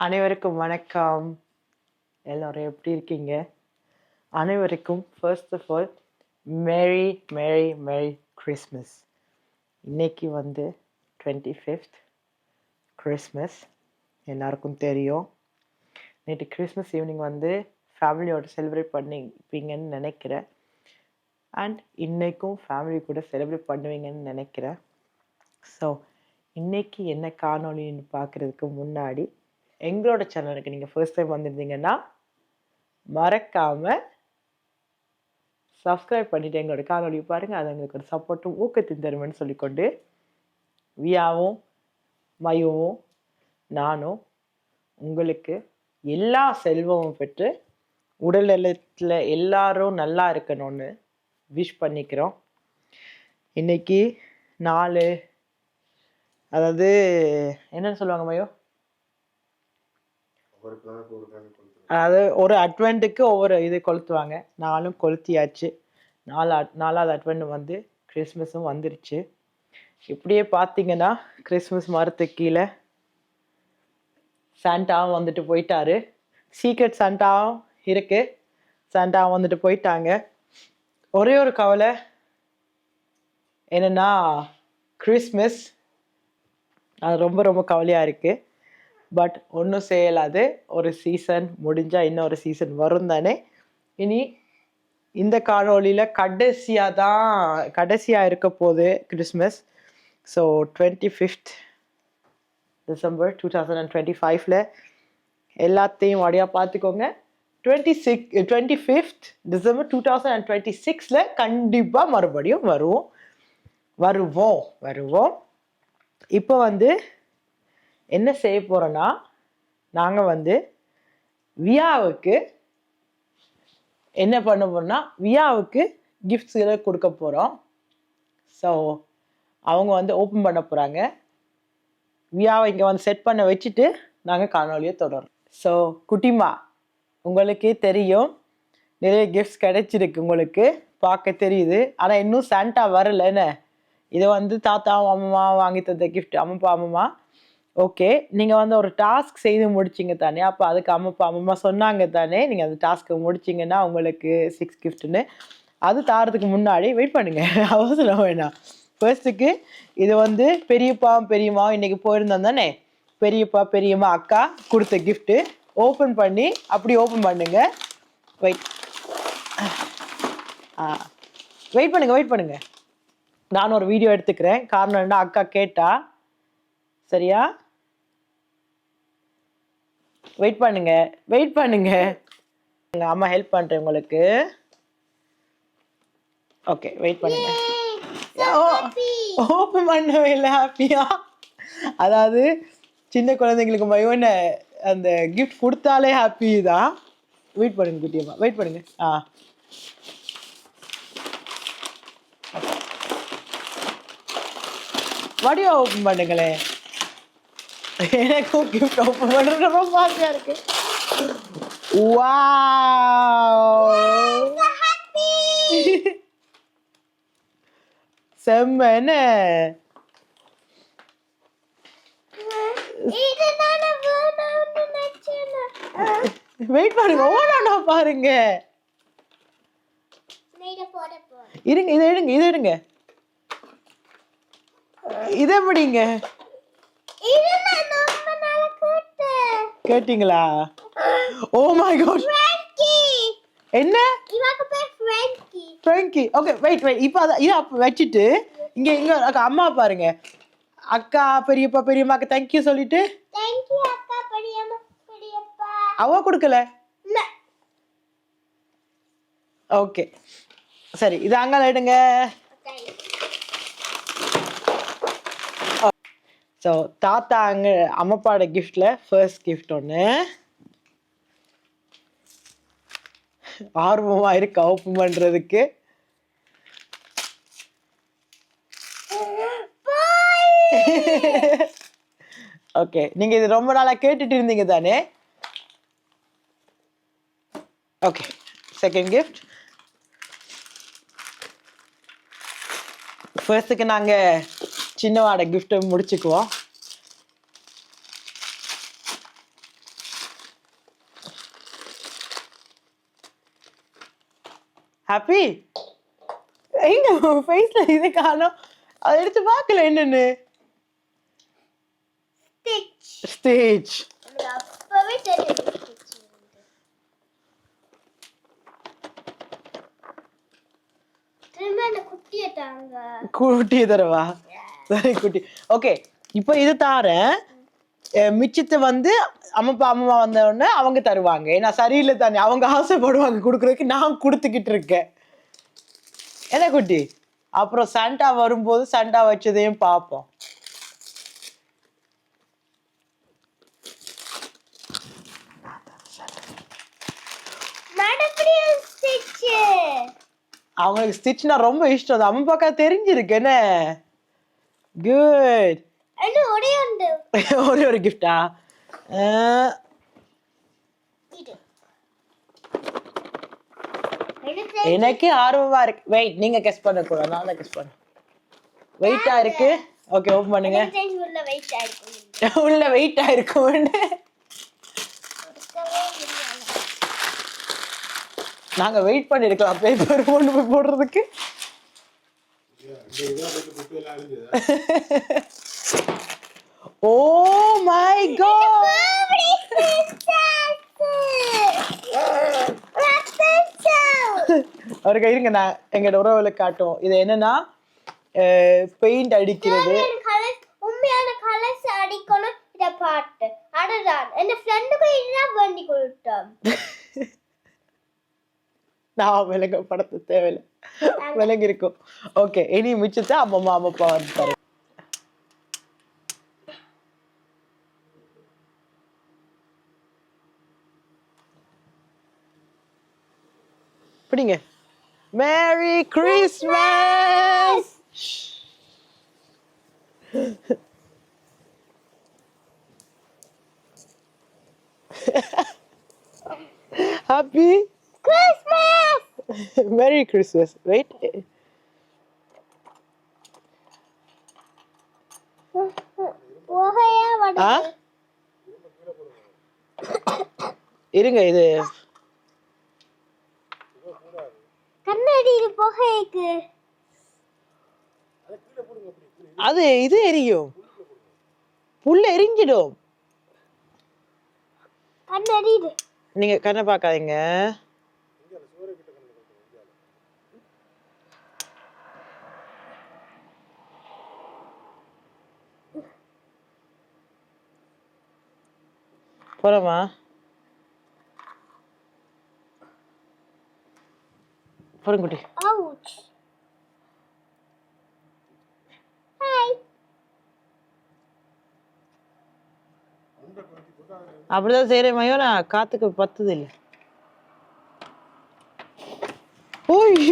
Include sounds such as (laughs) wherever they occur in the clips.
அனைவருக்கும் வணக்கம். எல்லோரும் எப்படி இருக்கீங்க? அனைவருக்கும் first of all merry merry merry Christmas இன்னைக்கு வந்து டுவெண்ட்டி ஃபிஃப்த் கிறிஸ்மஸ் எல்லாருக்கும் தெரியும். நேற்று கிறிஸ்மஸ் ஈவினிங் வந்து ஃபேமிலியோட செலிப்ரேட் பண்ணிப்பீங்கன்னு நினைக்கிறேன். அண்ட் இன்றைக்கும் ஃபேமிலி கூட செலிப்ரேட் பண்ணுவீங்கன்னு நினைக்கிறேன். ஸோ இன்றைக்கி என்ன காணொலின்னு பார்க்குறதுக்கு முன்னாடி எங்களோட சேனலுக்கு நீங்கள் ஃபர்ஸ்ட் டைம் வந்திருந்தீங்கன்னா மறக்காமல் சப்ஸ்கிரைப் பண்ணிவிட்டு எங்களோட காணொளியை பாருங்கள் அது எங்களுக்கு ஒரு சப்போர்ட்டும் ஊக்கத்தின் தருமன்னு சொல்லிக்கொண்டு வியாவும் மயுவும் நானும் உங்களுக்கு எல்லா செல்வமும் பெற்று உடல் நலத்தில் எல்லாரும் நல்லா இருக்கணும்னு விஷ் பண்ணிக்கிறோம். இன்னைக்கு நாலு அதாவது என்னென்னு சொல்லுவாங்க மயோ? அதாவது ஒரு அட்வெண்ட்டுக்கு ஒவ்வொரு இது கொளுத்துவாங்க. நாலும் கொளுத்தியாச்சு. நாலு அட்- நாலாவது அட்வெண்ட் வந்து கிறிஸ்மஸும் வந்துருச்சு. இப்படியே பார்த்தீங்கன்னா கிறிஸ்மஸ் மரத்துக்கு கீழே சாண்டாவும் வந்துட்டு போயிட்டாரு. சீக்ரெட் சாண்டாவும் இருக்கு. சாண்டாவும் வந்துட்டு போயிட்டாங்க. ஒரே ஒரு கவலை என்னன்னா கிறிஸ்மஸ் அது ரொம்ப ரொம்ப கவலையாக இருக்குது பட் ஒன்றும் செய்யலாது. ஒரு சீசன் முடிஞ்சால் இன்னொரு சீசன் வரும் தானே. இனி இந்த காணொலியில் கடைசியாக தான் கடைசியாக இருக்க போகுது Christmas so twenty fifth December two thousand and twenty ஃபைவ்ல எல்லாத்தையும் வழியாக பார்த்துக்கோங்க. Twenty six twenty fifth December two thousand and twenty சிக்ஸில் கண்டிப்பாக மறுபடியும் வருவோம். வருவோம் வருவோம். இப்போ வந்து என்ன செய்ய போகிறோன்னா நாங்கள் வந்து வியாவுக்கு என்ன பண்ண போகிறோன்னா வியாவுக்கு கிஃப்ட்ஸ்களை கொடுக்க போகிறோம் ஸோ அவங்க வந்து ஓப்பன் பண்ண போகிறாங்க வியாவை இங்கே வந்து செட் பண்ண வச்சுட்டு நாங்கள் காணொலியை தொடரும் ஸோ குட்டிமா உங்களுக்கே தெரியும். நிறைய கிஃப்ட்ஸ் கிடைச்சிருக்கு உங்களுக்கு. பார்க்க தெரியுது. ஆனால் இன்னும் சாண்டா வரல என்ன? இதை வந்து தாத்தாவும் அம்மா வாங்கி தந்த கிஃப்ட் அம்மப்பா அம்மா. ஓகே நீங்கள் வந்து ஒரு டாஸ்க் செய்து முடிச்சிங்க தானே. அப்போ அதுக்கு அம்மப்பா அம்மா சொன்னாங்க தானே. நீங்கள் அந்த டாஸ்க்கை முடிச்சிங்கன்னா உங்களுக்கு சிக்ஸ் கிஃப்ட்னு அது தாரதுக்கு முன்னாடி வெயிட் பண்ணுங்க. (laughs) அவசரம் வேணாம். ஃபர்ஸ்ட்டுக்கு இது வந்து பெரியப்பா பெரியம்மா இன்றைக்கி போயிருந்தோம் தானே. பெரியப்பா பெரியம்மா அக்கா கொடுத்த கிஃப்ட்டு ஓப்பன் பண்ணி அப்படி ஓப்பன் பண்ணுங்க. வெயிட் ஆ. வெயிட் பண்ணுங்க வெயிட் பண்ணுங்க. நான் ஒரு வீடியோ எடுத்துக்கிறேன். காரணம் என்ன? அக்கா கேட்டா. சரியா? வெயிட் பண்ணுங்க. வெயிட் பண்ணுங்க. எங்க அம்மா ஹெல்ப் பண்றேன் உங்களுக்கு. ஓகே வெயிட் பண்ணுங்க. ஓப்பன் பண்ணவே இல்லை ஹாப்பியா அதாவது சின்ன குழந்தைங்களுக்கு மயோன அந்த கிஃப்ட் கொடுத்தாலே ஹாப்பி தான் வெயிட் பண்ணுங்க குட்டியம்மா வெயிட் பண்ணுங்க. ஆ. வடிவா ஓப்பன் பண்ணுங்களேன். எனக்கும் கிஃப்ட் ஓப்பன் பண்ணுறது ரொம்ப ஆசையா இருக்கு. செம்ம என்ன? வெயிட் பண்ணுங்க ஓடாடா பாருங்க. இருங்க இதை எடுங்க இதை எடுங்க. இதை எப்படிங்க கேட்டிங்களா? ஓ மை காட் என்ன? ஃப்ரெங்கி ஓகே வெயிட் வெயிட் இப்போ அதை இதை அப்போ வச்சுட்டு இங்கே இங்கே அக்கா அம்மா பாருங்க. அக்கா பெரியப்பா பெரியம்மாக்கு தேங்க்யூ சொல்லிட்டு. அவ கொடுக்கல? ஓகே சரி இது அங்கே எடுங்க. ஸோ தாத்தா அங்கே அம்மாப்பாட கிஃப்ட்ல ஃபர்ஸ்ட் கிஃப்ட் ஒன்று ஆர்வமா இருக்கு ஓப்பன் பண்றதுக்கு. ஓகே நீங்க இது ரொம்ப நாளா கேட்டுட்டு இருந்தீங்க தானே? ஓகே செகண்ட் கிஃப்ட் ஃபர்ஸ்ட்டுக்கு நாங்க சின்னவாட கிஃப்ட்டை முடிச்சுக்குவோம். ஹாப்பி எங்க ஃபேஸ்ல இது காணும். அதை எடுத்து பார்க்கல என்னன்னு? ஸ்டேஜ் குட்டியை தரவா? (laughs) குட்டி. ஓகே இப்போ இது அஹ் மிச்சத்தை வந்து அம்மா அம்மா வந்த உடனே அவங்க தருவாங்க. ஏன்னா சரியில்லை தானே. அவங்க ஆசைப்படுவாங்க கொடுக்குறதுக்கு. நான் கொடுத்துக்கிட்டு இருக்கேன். என்ன குட்டி? அப்புறம் சண்டா வரும்போது சண்டா வச்சதையும் பார்ப்போம். அவங்களுக்கு ஸ்டிச்னா ரொம்ப இஷ்டம். அது அம்மா பார்க்க தெரிஞ்சிருக்கு. என்ன? குட் ஒரே ஒரு கிஃப்டா இது எனக்கு ஆர்வமா இருக்கு வெயிட் நீங்க கெஸ் பண்ண கூடாது நான் தான் கெஸ் பண்ண வெயிட்டா இருக்கு ஓகே ஓபன் பண்ணுங்க உள்ள வெயிட் ஆயிருக்கும் உள்ள வெயிட்டா இல்லை. நாங்க வெயிட் பண்ணிருக்கலாம் பேப்பர் கொண்டு போய் போடுறதுக்கு ஓ மை காட் அவருக்கு இருங்க நான் எங்களோட உறவுல காட்டும் இது என்னன்னா பெயிண்ட் அடிக்கிறது. நான் விலங்க படத்து தேவையில்லை. விலங்கி இருக்கும் ஓகே இனி மிச்சத்தை அம்மா அம்மப்பா அம்மா வந்து பிடிங்க. Merry Christmas happy Christmas (laughs) Merry Christmas. Wait. ஆ இருங்க இது கண்ணாடி புகைக்கு அது இது எரியும் புல்ல எரிஞ்சிடும் கண்ணாடி நீங்க கண்ணை பார்க்காதீங்க போலாமா? போறேன் குட்டி. அவுச் ஹாய் அப்படிதான் செய்யறேன் மயோனா காத்துக்கு பத்துது இல்ல. ஓய்.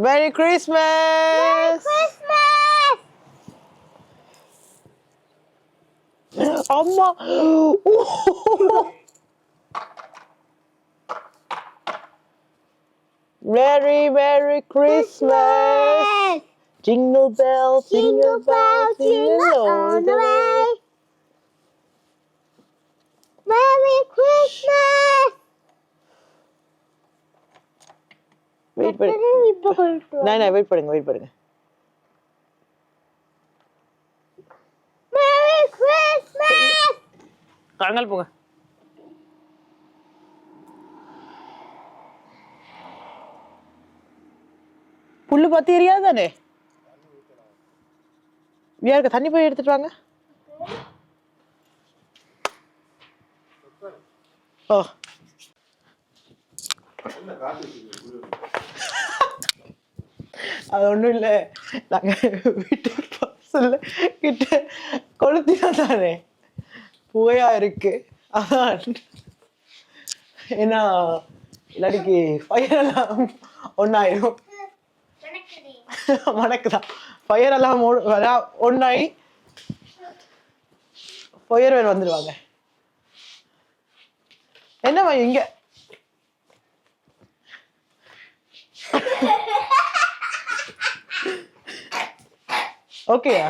Merry Christmas! Merry Christmas! (gasps) (gasps) Merry, Merry Christmas! Jingle bells, jingle bells, jingle all the way! Merry Christmas! Wait பண்ணு இப்ப கொடுத்து நான் நான் வெயிட் பண்ணுங்க வெயிட் பண்ணுங்க. தாங்கள் போங்க. புல்லு பத்தி எரியாது தானே யாருக்கு தண்ணி போய் எடுத்துட்டு வாங்க? ஓ. அது ஒண்ணும் இல்ல. நாங்க வீட்டுக்கு வாசல்ல கிட்ட கொளுத்தினா தானே. புகையா இருக்கு. அதான். ஏன்னா இல்லாட்டிக்கு ஃபயர் எல்லாம் ஒன்றாயிரும் வணக்குதான் ஃபயர் எல்லாம் வரா- ஒன்றாயி ஃபயர் வந்துடுவாங்க வந்துருவாங்க. என்னம்மா இங்க? ஓகேயா?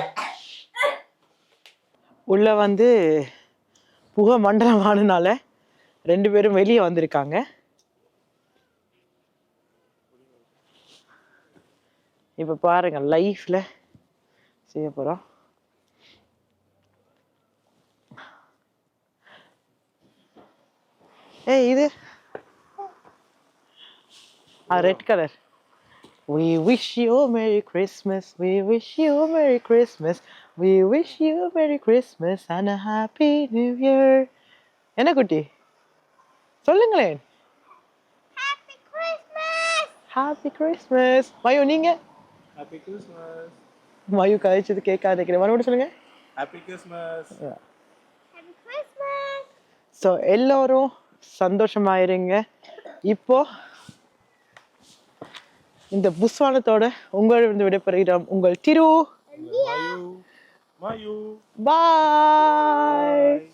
உள்ள வந்து புகை மண்டலமானனால ரெண்டு பேரும் வெளியே வந்திருக்காங்க. இப்போ பாருங்க லைஃப்ல செய்ய போறோம். ஏய் இது? Red colour We wish you a Merry Christmas. We wish you a Merry Christmas. We wish you a Merry Christmas and a Happy New Year. என்ன குட்டி சொல்லுங்களேன் ஹாப்பி கிறிஸ்மஸ் ஹாப்பி கிறிஸ்மஸ் மயு நீங்க Happy Christmas. மயு கழிச்சது கேட்காத நினைக்கிறேன் மறுபடியும் சொல்லுங்க Happy Christmas. Happy Christmas so எல்லோரும் சந்தோஷமாயிருங்க இப்போ இந்த புஸ்வானத்தோட உங்களிடம் விடைபெறுகிறோம் உங்கள் திரு. பாய் Bye.